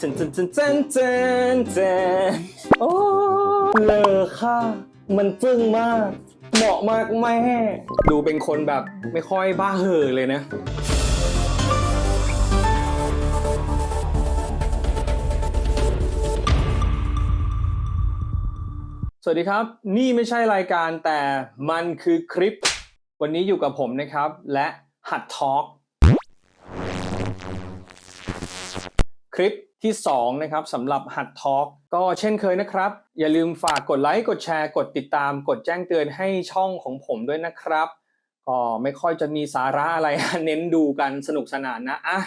เจนเจนเจนเจนเจนเจนโอ้เลอค่ะมันจึ้งมาก เหมาะมากแม่ ดูเป็นคนแบบไม่ค่อยบ้าเห่อเลยนะ สวัสดีครับ นี่ไม่ใช่รายการแต่มันคือคลิป วันนี้อยู่กับผมนะครับ และหัดทอล์กคลิป ที่ 2 นะครับสำหรับหัดทอล์กก็เช่นเคยนะครับ อย่าลืมฝากกดไลค์กดแชร์ กดติดตาม กดแจ้งเตือนให้ช่องของผมด้วยนะครับก็ไม่ค่อยจะมีสาระอะไรเน้นดูกันสนุกสนานนะอะ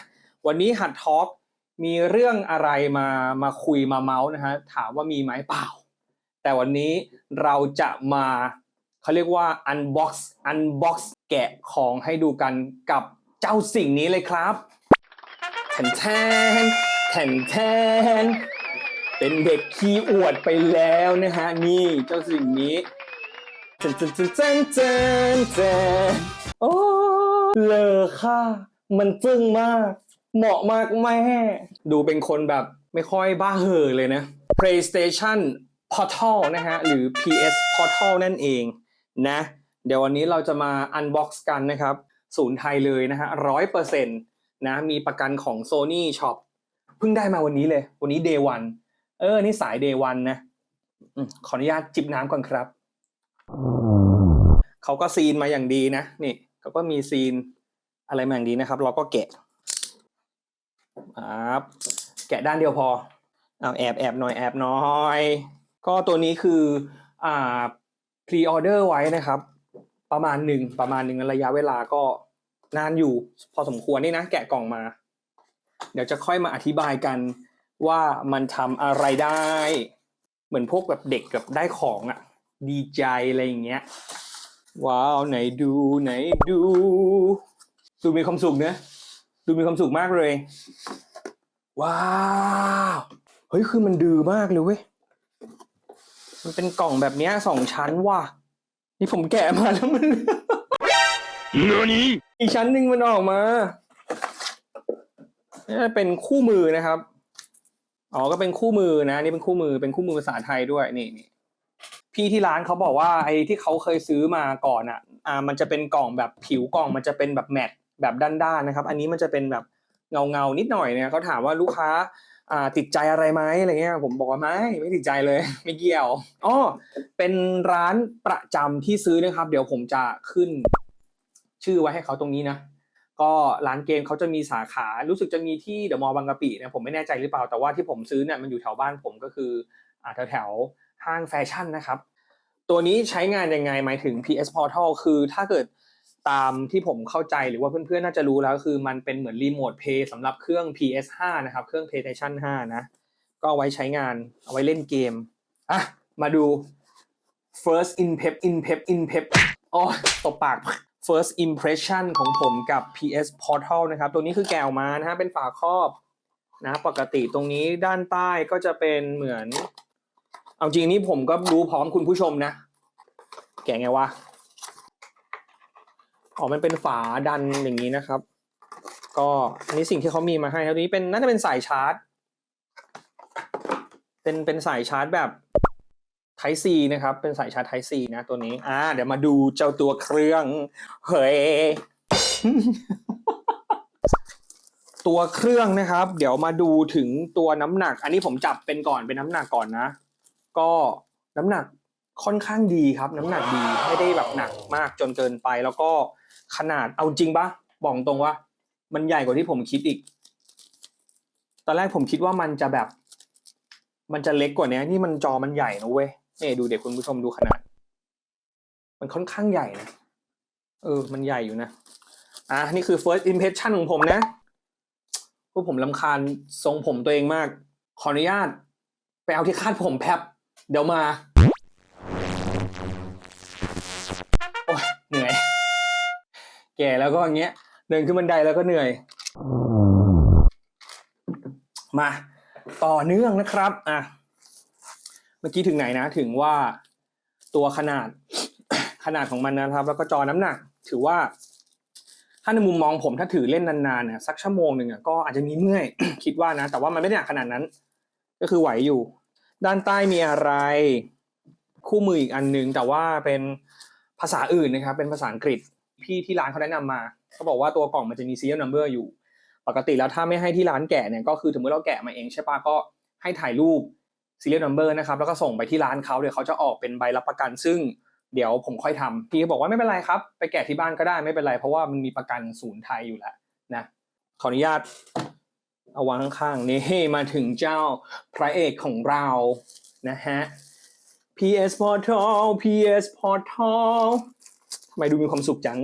วันนี้หัดทอล์กมีเรื่องอะไรมามาคุยมาเมาส์นะฮะถามว่ามีไหมเปล่า แต่วันนี้เราจะมาเขาเรียกว่า unbox unbox แกะของให้ดูกันกับเจ้าสิ่งนี้เลยครับแทน แทนแทนเป็นเด็กขี้อวดไปแล้วนะฮะ นี่เจ้าสิ่งนี้เจนเจนเจนเจนเจนเจโอ้เลอค่ะมันจึ้งมาก เหมาะมากแม่ ดูเป็นคนแบบไม่ค่อยบ้าเห่อเลยนะ PlayStation Portal นะฮะ หรือ PS Portal นั่นเองนะ เดี๋ยววันนี้เราจะมา unbox กันนะครับ ศูนย์ไทยเลยนะฮะร้อยเปอร์เซ็นต์นะ มีประกันของ Sony Shop เพิ่งได้มาวันนี้เลย วันนี้ day one เออ นี่สาย day one นะขออนุญาตจิบน้ำก่อนครับ เขาก็ซีนมาอย่างดีนะ นี่เขาก็มีซีนอะไรมาอย่างดีนะครับ เราก็แกะครับแกะด้านเดียวพอเอาแอบแอบหน่อยแอบหน่อย ก็ตัวนี้คืออ่าพรีออเดอร์ไว้นะครับ ประมาณหนึ่งประมาณหนึ่งระยะเวลาก็นานอยู่ พอสมควรนี่นะ แกะกล่องมา เดี๋ยวจะค่อยมาอธิบายกันว่ามันทำอะไรได้ เหมือนพวกแบบเด็กแบบได้ของอะ่ะ ดีใจอะไรอย่างเงี้ย ว้าวไหนดูไหนดู ดูมีความสุขเนะดูมีความสุขมากเลย ว้าวเฮ้ยคือมันดื้อมากเลยเว้ยมันเป็นกล่องแบบเนี้ยสองชั้นว่ะ นี่ผมแกะมาแล้วมัน何อีกชั้นหนึ่งมันออกมา นี่เป็นคู่มือนะครับ อ๋อ ก็เป็นคู่มือนะ นี่เป็นคู่มือ เป็นคู่มือภาษาไทยด้วย นี่นี่พี่ที่ร้านเขาบอกว่าไอ้ที่เขาเคยซื้อมาก่อนอะ อ่า มันจะเป็นกล่องแบบผิวกล่อง มันจะเป็นแบบแมตต์แบบด้านๆนะครับ อันนี้มันจะเป็นแบบเงาเงานิดหน่อยเนี่ยเขาถามว่าลูกค้าอ่าติดใจอะไรไหมอะไรเงี้ย ผมบอกว่าไม่ไม่ติดใจเลย ไม่เกี่ยวอ๋อเป็นร้านประจำที่ซื้อนะครับ เดี๋ยวผมจะขึ้น ชื่อไว้ให้เขาตรงนี้นะ ก็ร้านเกมเขาจะมีสาขารู้สึกจะมีที่เดอะมอลล์บางกะปินะผมไม่แน่ใจหรือเปล่าแต่ว่าที่ผมซื้อเนี่ยมันอยู่แถวบ้านผมก็คือแถวแถวห้างแฟชั่นนะครับ ตัวนี้ใช้งานยังไงหมายถึง PS Portal คือถ้าเกิดตามที่ผมเข้าใจหรือว่าเพื่อนๆน่าจะรู้แล้วคือมันเป็นเหมือนรีโมทเพย์สำหรับเครื่อง PS5 นะครับ เครื่อง PlayStation 5 นะ ก็เอาไว้ใช้งานเอาไว้เล่นเกมอะมาดู first in pep in pep in pep อ๋อตบปาก first impression ของผมกับ PS Portal นะครับ ตัวนี้คือแกะออกมานะฮะ เป็นฝาครอบนะปกติตรงนี้ด้านใต้ก็จะเป็นเหมือน เอาจริงนี่ผมก็รู้พร้อมคุณผู้ชมนะ แกะไงวะ อ๋อ มันเป็นฝาดันอย่างนี้นะครับ ก็นนี้สิ่งที่เขามีมาให้ครับตัวนี้เป็นน่าจะเป็นสายชาร์จ เป็นเป็นสายชาร์จแบบ Type C นะครับ เป็นสายชาร์จ Type C นะตัวนี้ อ่า เดี๋ยวมาดูเจ้าตัวเครื่อง เฮ้ย ตัวเครื่องนะครับ เดี๋ยวมาดูถึงตัวน้ำหนัก อันนี้ผมจับเป็นก่อนเป็นน้ำหนักก่อนนะ ก็น้ำหนักค่อนข้างดีครับ น้ำหนักดีไม่ได้แบบหนักมากจนเกินไป แล้วก็ขนาดเอาจริงปะบอกตรงว่า มันใหญ่กว่าที่ผมคิดอีก ตอนแรกผมคิดว่ามันจะแบบ มันจะเล็กกว่านี้นี่มันจอมันใหญ่นะเว้ย นี่ดูเด็กคุณผู้ชมดูขนาด มันค่อนข้างใหญ่นะ เออ มันใหญ่อยู่นะ อะนี่คือ first impression ของผมนะพวกผมลำคาญทรงผมตัวเองมาก ขออนุญาต ไปเอาที่คาดผมแป๊บ เดี๋ยวมาโอ้ยเหนื่อย แก่แล้วก็อย่างเงี้ย เดินขึ้นบันไดแล้วก็เหนื่อย มา ต่อเนื่องนะครับ อะ เมื่อกี้ถึงไหนนะ ถึงว่าตัวขนาดขนาดของมันนะครับ แล้วก็จอน้ำหนัก ถือว่าขาในมุมมองผมถ้าถือเล่นนานๆเนี่ยสักชั่วโมงหนึ่งอะก็อาจจะมีเมื่อย คิดว่านะ แต่ว่ามันไม่ได้หนักขนาดนั้น ก็คือไหวอยู่ ด้านใต้มีอะไร คู่มืออีกอันหนึ่งแต่ว่าเป็นภาษาอื่นนะครับ เป็นภาษาอังกฤษพี่ที่ร้านเขาแนะนำมาเขาบอกว่าตัวกล่องมันจะมี serial number อยู่ ปกติแล้วถ้าไม่ให้ที่ร้านแกะเนี่ยก็คือถึงเมื่อเราแกะมาเองใช่ปะก็ให้ถ่ายรูป serial number นะครับแล้วก็ส่งไปที่ร้านเขาเดี๋ยวเขาจะออกเป็นใบรับประกัน ซึ่งเดี๋ยวผมค่อยทำพี่บอกว่าไม่เป็นไรครับ ไปแกะที่บ้านก็ได้ไม่เป็นไร เพราะว่ามันมีประกันศูนย์ไทยอยู่แล้วนะขออนุญาตเอาวางข้างๆนี่มาถึงเจ้าพระเอกของเรานะฮะ PS Portal PS Portal ทำไมดูมีความสุขจัง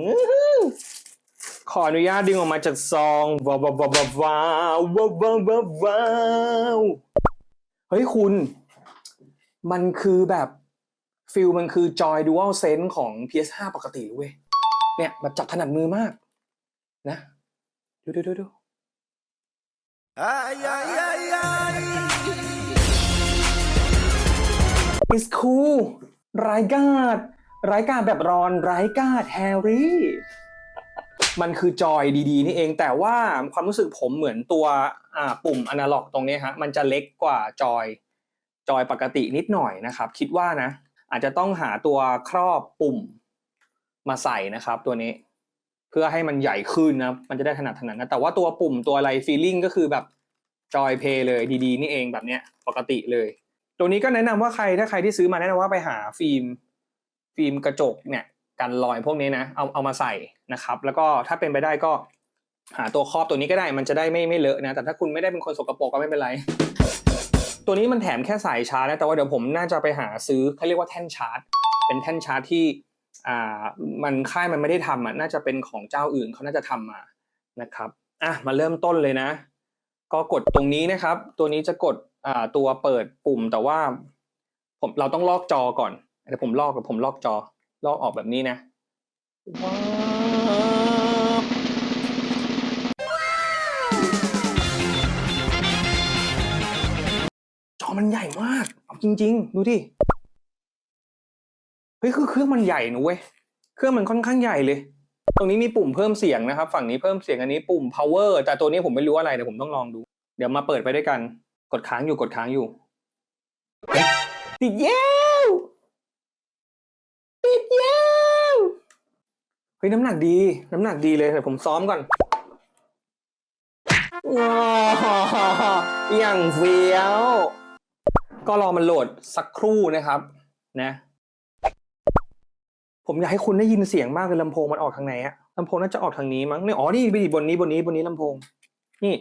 ขออนุญาตดึงออกมาจากซองว้าวว้าวว้าวว้าวว้าวว้าว ฮ้ยคุณ มันคือแบบฟิลมันคือ Joy Dual Sense ของ PS5 ปกติเว้ยเนี่ยแบบจับถนัดมือมาก นะ ดูดูดูดู Ay, ay, ay, ay. It's cool ร้ายกาดรายกาดแบบรอนรายกาดแฮร์รี่ มันคือจอยดีๆ นี่เองแต่ว่าความรู้สึกผมเหมือนตัวปุ่มอนาล็อกตรงนี้ฮะมันจะเล็กกว่าจอยจอยปกตินิดหน่อยนะครับ คิดว่านะ อาจจะต้องหาตัวครอบปุ่มมาใส่นะครับตัวนี้ เพื่อให้มันใหญ่ขึ้นนะมันจะได้ถนัดถนัดนะแต่ว่าตัวปุ่มตัวอะไรฟีลลิ่งก็คือแบบจอยเพย์เลยดีๆ นี่เองแบบเนี้ยปกติเลย ตัวนี้ก็แนะนำว่าใครถ้าใครที่ซื้อมาแนะนำว่าไปหาฟิล์มฟิล์มกระจกเนี่ย กันรอยพวกนี้นะเอาเอามาใส่นะครับ แล้วก็ถ้าเป็นไปได้ก็หาตัวครอบตัวนี้ก็ได้มันจะได้ไม่ไม่เลอะนะแต่ถ้าคุณไม่ได้เป็นคนสกปรกก็ไม่เป็นไร ตัวนี้มันแถมแค่สายชาร์จนะแต่ว่าเดี๋ยวผมน่าจะไปหาซื้อเขาเรียกว่าแท่นชาร์จ เป็นแท่นชาร์จที่อ่ามันค่ายมันไม่ได้ทำอะน่าจะเป็นของเจ้าอื่นเขาน่าจะทำมานะครับอะมาเริ่มต้นเลยนะ ก็กดตรงนี้นะครับ ตัวนี้จะกดอ่าตัวเปิดปุ่มแต่ว่า ผมเราต้องลอกจอก่อนเดี๋ยวผมลอกกับผมลอกจอ ลอกออกแบบนี้นะว้าวจอมันใหญ่มากเอาจริง ๆ ดูดิเฮ้ยคือเครื่องมันใหญ่นะเว้ยเครื่องมันค่อนข้างใหญ่เลย ตรงนี้มีปุ่มเพิ่มเสียงนะครับ ฝั่งนี้เพิ่มเสียงอันนี้ปุ่ม power แต่ตัวนี้ผมไม่รู้อะไรเดี๋ยวผมต้องลองดู เดี๋ยวมาเปิดไปด้วยกัน กดค้างอยู่กดค้างอยู่เฮ้ยติดแย้ว ติดแย้วเฮ้ยน้ำหนักดี น้ำหนักดีเลยเดี๋ยวผมซ้อมก่อนว้าวอย่างเฟี้ยว ก็รอมันโหลดสักครู่นะครับ นะ ผมอยากให้คุณได้ยินเสียงมากเลยลำโพงมันออกทางไหนอะลำโพงน่าจะออกทางนี้มั้งเนี่ยอ๋อนี่ไปดิบนนี้บนนี้บนนี้ลำโพง นี่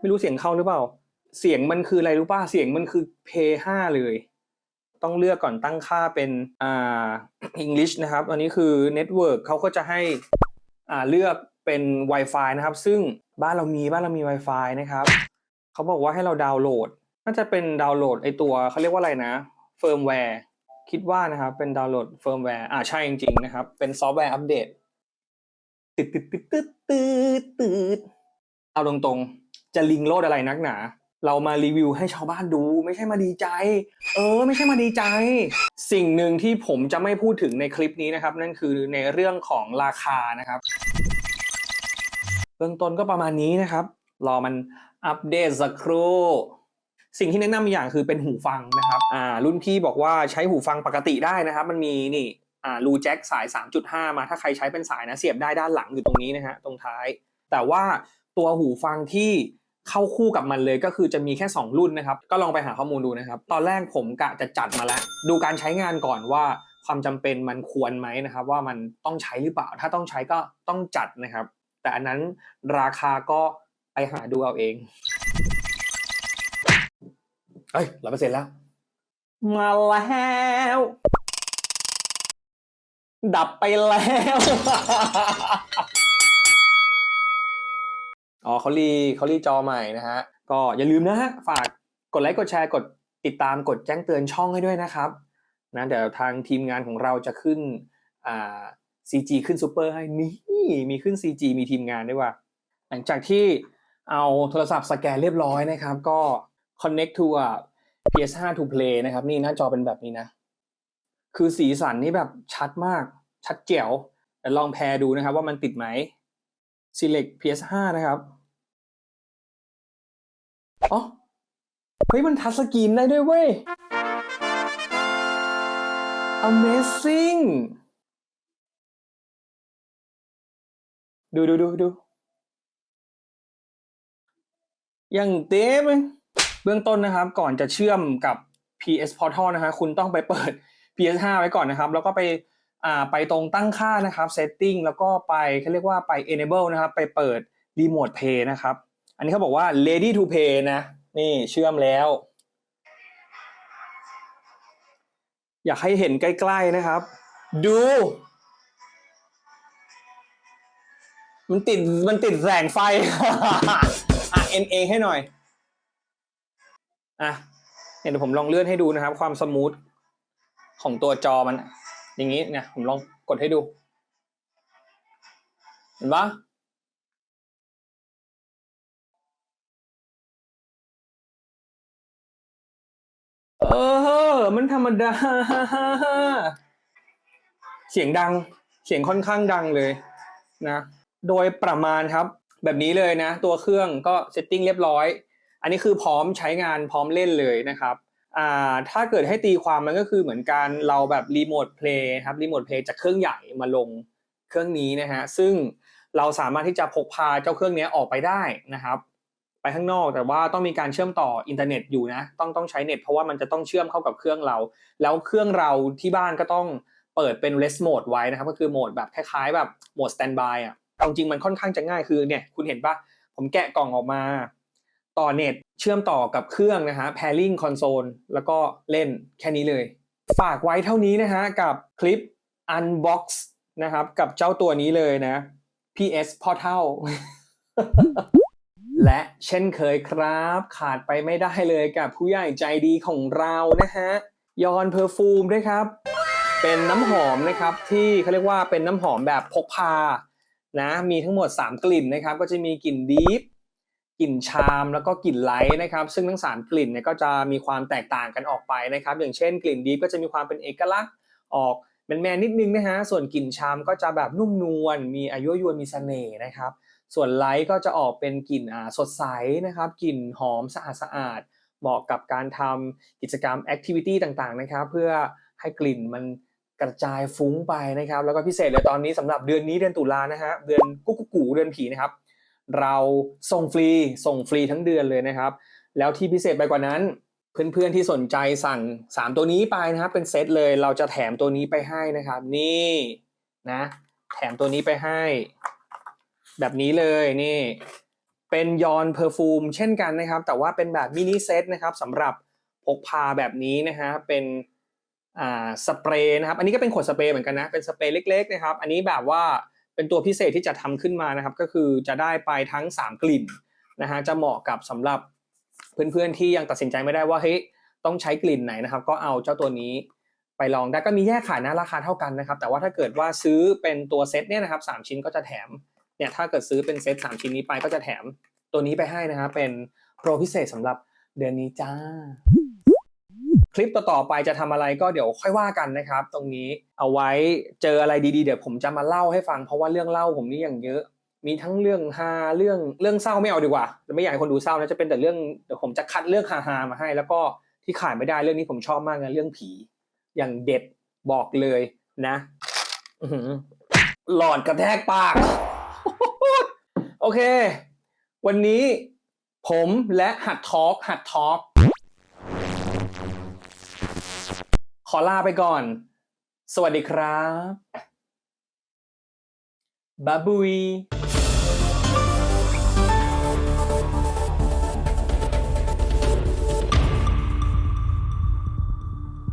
ไม่รู้เสียงเข้าหรือเปล่า เสียงมันคืออะไรรู้ป่ะเสียงมันคือ p 5เลย ต้องเลือกก่อนตั้งค่าเป็นอ่า English นะครับอันนี้คือ Network เขาก็จะให้อ่าเลือกเป็น Wi-Fi นะครับ ซึ่งบ้านเรามีบ้านเรามี Wi-Fi นะครับเขาบอกว่าให้เราดาวน์โหลด น่าจะเป็นดาวน์โหลดไอตัวเขาเรียกว่าอะไรนะเฟิร์มแวร์คิดว่านะครับเป็นดาวน์โหลดเฟิร์มแวร์อ่าใช่จริงๆนะครับ เป็นซอฟต์แวร์อัปเดตตืดตืดตืดตืดตืดตืดเอาตรงๆ จะลิงโลดอะไรนักหนา เรามารีวิวให้ชาวบ้านดู ไม่ใช่มาดีใจ เออ ไม่ใช่มาดีใจ สิ่งหนึ่งที่ผมจะไม่พูดถึงในคลิปนี้นะครับ นั่นคือในเรื่องของราคานะครับเบื้องต้นก็ประมาณนี้นะครับ รอมันอัปเดตสักครู่สิ่งที่แนะนำอย่างคือเป็นหูฟังนะครับอ่ารุ่นพี่บอกว่าใช้หูฟังปกติได้นะครับ มันมีนี่อ่ารูแจ็คสาย 3.5 มาถ้าใครใช้เป็นสายนะเสียบได้ด้านหลังอยู่ตรงนี้นะฮะตรงท้าย แต่ว่าตัวหูฟังที่ เข้าคู่กับมันเลยก็คือจะมีแค่ 2 รุ่นนะครับ ก็ลองไปหาข้อมูลดูนะครับ ตอนแรกผมกะจะจัดมาแล้ว ดูการใช้งานก่อนว่าความจำเป็นมันควรไหมนะครับ ว่ามันต้องใช้หรือเปล่า ถ้าต้องใช้ก็ต้องจัดนะครับ แต่อันนั้นราคาก็ไปหาดูเอาเองเอ้ยร้อยเปอร์เซ็นต์แล้ว มาแล้วดับไปแล้ว อ๋อเขารีเขารีจอใหม่นะฮะ ก็อย่าลืมนะฮะ ฝากกดไลค์ กดแชร์ กดติดตาม กดแจ้งเตือนช่องให้ด้วยนะครับ นะเดี๋ยวทางทีมงานของเราจะขึ้นอ่า CG ขึ้นซูเปอร์ให้นี่ มีขึ้น CG มีทีมงานด้วยว่ะ หลังจากที่เอาโทรศัพท์สแกนเรียบร้อยนะครับ ก็ connect to อะ PS5 to play นะครับ นี่หน้าจอเป็นแบบนี้นะ คือสีสันนี่แบบชัดมาก ชัดเจ๋วลองแพรดูนะครับว่ามันติดไหม select PS5 นะครับอ๋อเฮ้ยมันทัชสกรีนได้ด้วยเว้ย Amazing ดูดูดูดูอย่างเต็มเบื้องต้นนะครับ ก่อนจะเชื่อมกับ PS Portal นะฮะคุณต้องไปเปิด PS5 ไว้ก่อนนะครับ แล้วก็ไป ไปตรงตั้งค่านะครับ setting แล้วก็ไปเขาเรียกว่าไป enable นะครับ ไปเปิด remote pay นะครับ อันนี้เขาบอกว่า ready to pay นะ นี่เชื่อมแล้ว อยากให้เห็นใกล้ ๆนะครับ ดู มันติดมันติดแสงไฟ อะ NA ให้หน่อย อะเดี๋ยวผมลองเลื่อนให้ดูนะครับ ความสมูทของตัวจอมัน อย่างนี้เนี่ยผมลองกดให้ดู เห็นปะเออ มันธรรมดา เสียงดัง เสียงค่อนข้างดังเลยนะ โดยประมาณครับ แบบนี้เลยนะ ตัวเครื่องก็เซตติ้งเรียบร้อย อันนี้คือพร้อมใช้งานพร้อมเล่นเลยนะครับ ถ้าเกิดให้ตีความมันก็คือเหมือนการเราแบบรีโมทเพลย์ครับรีโมทเพลย์จากเครื่องใหญ่มาลงเครื่องนี้นะฮะซึ่งเราสามารถที่จะพกพาเจ้าเครื่องนี้ออกไปได้นะครับ ไปข้างนอกแต่ว่าต้องมีการเชื่อมต่ออินเทอร์เน็ตอยู่นะต้องต้องใช้เน็ตเพราะว่ามันจะต้องเชื่อมเข้ากับเครื่องเรา แล้วเครื่องเราที่บ้านก็ต้องเปิดเป็น rest mode ไว้นะครับก็คือโหมดแบบคล้ายๆ แบบโหมด standby อะเอาจริงมันค่อนข้างจะง่ายคือเนี่ยคุณเห็นปะผมแกะกล่องออกมา ต่อเน็ตเชื่อมต่อกับเครื่องนะฮะ pairing console แล้วก็เล่นแค่นี้เลย ฝากไว้เท่านี้นะฮะ กับคลิป unbox นะครับ กับเจ้าตัวนี้เลยนะ PS Portal และเช่นเคยครับ ขาดไปไม่ได้เลยกับผู้ใหญ่ใจดีของเรานะฮะ ยอนเพอร์ฟูมด้วยครับ เป็นน้ำหอมนะครับ ที่เขาเรียกว่าเป็นน้ำหอมแบบพกพานะ มีทั้งหมด 3 กลิ่นนะครับ ก็จะมีกลิ่นดีฟ กลิ่นชามแล้วก็กลิ่นไลท์นะครับ ซึ่งทั้ง 3 กลิ่นเนี่ยก็จะมีความแตกต่างกันออกไปนะครับ อย่างเช่นกลิ่นดีฟก็จะมีความเป็นเอกลักษณ์ออกแมนๆนิดนึงนะฮะส่วนกลิ่นชามก็จะแบบนุ่มนวลมีอายุยวนมีเสน่ห์นะครับ ส่วนไลท์ก็จะออกเป็นกลิ่นอ่าสดใสนะครับกลิ่นหอมสะอาดสะอาดเหมาะกับการทำกิจกรรมแอคทิวิตี้ต่างๆนะครับ เพื่อให้กลิ่นมันกระจายฟุ้งไปนะครับ แล้วก็พิเศษเลยตอนนี้สำหรับเดือนนี้เดือนตุลานะฮะเดือนกุ๊กกุ๊กกูเดือนผีนะครับ เราส่งฟรีส่งฟรีทั้งเดือนเลยนะครับ แล้วที่พิเศษไปกว่านั้น เพื่อนๆที่สนใจสั่ง 3 ตัวนี้ไปนะครับเป็นเซตเลยเราจะแถมตัวนี้ไปให้นะครับ นี่นะ แถมตัวนี้ไปให้ แบบนี้เลยนี่ เป็นยอนเพอร์ฟูมเช่นกันนะครับ แต่ว่าเป็นแบบมินิเซตนะครับสำหรับพกพาแบบนี้นะฮะเป็นอ่าสเปรย์นะครับ อันนี้ก็เป็นขวดสเปรย์เหมือนกันนะเป็นสเปรย์เล็ก ๆ นะครับ อันนี้แบบว่า เป็นตัวพิเศษที่จะทำขึ้นมานะครับ ก็คือจะได้ไปทั้ง 3 กลิ่นนะฮะจะเหมาะกับสำหรับเพื่อนๆที่ยังตัดสินใจไม่ได้ว่าเฮ้ยต้องใช้กลิ่นไหนนะครับ ก็เอาเจ้าตัวนี้ไปลองได้ก็มีแยกขายนะราคาเท่ากันนะครับ แต่ว่าถ้าเกิดว่าซื้อเป็นตัวเซตเนี่ยนะครับสามชิ้นก็จะแถมเนี่ยถ้าเกิดซื้อเป็นเซตสามชิ้นนี้ไปก็จะแถมตัวนี้ไปให้นะครับเป็นโปรพิเศษสำหรับเดือนนี้จ้า คลิปต่อๆไปจะทำอะไรก็เดี๋ยวค่อยว่ากันนะครับ ตรงนี้เอาไว้เจออะไรดีๆเดี๋ยวผมจะมาเล่าให้ฟังเพราะว่าเรื่องเล่าผมนี่อย่างเยอะ มีทั้งเรื่องฮาเรื่องเรื่องเศร้าไม่เอาดีกว่าไม่อยากให้คนดูเศร้านะจะเป็นแต่เรื่องเดี๋ยวผมจะคัดเรื่องฮาๆมาให้ แล้วก็ที่ขาดไม่ได้เรื่องนี้ผมชอบมากนะเรื่องผี อย่างเด็ดบอกเลยนะหลอดกระแทกปาก โอเค วันนี้ผมและหัดทอล์กหัดทอล์ก ขอลาไปก่อน สวัสดีครับบาบุย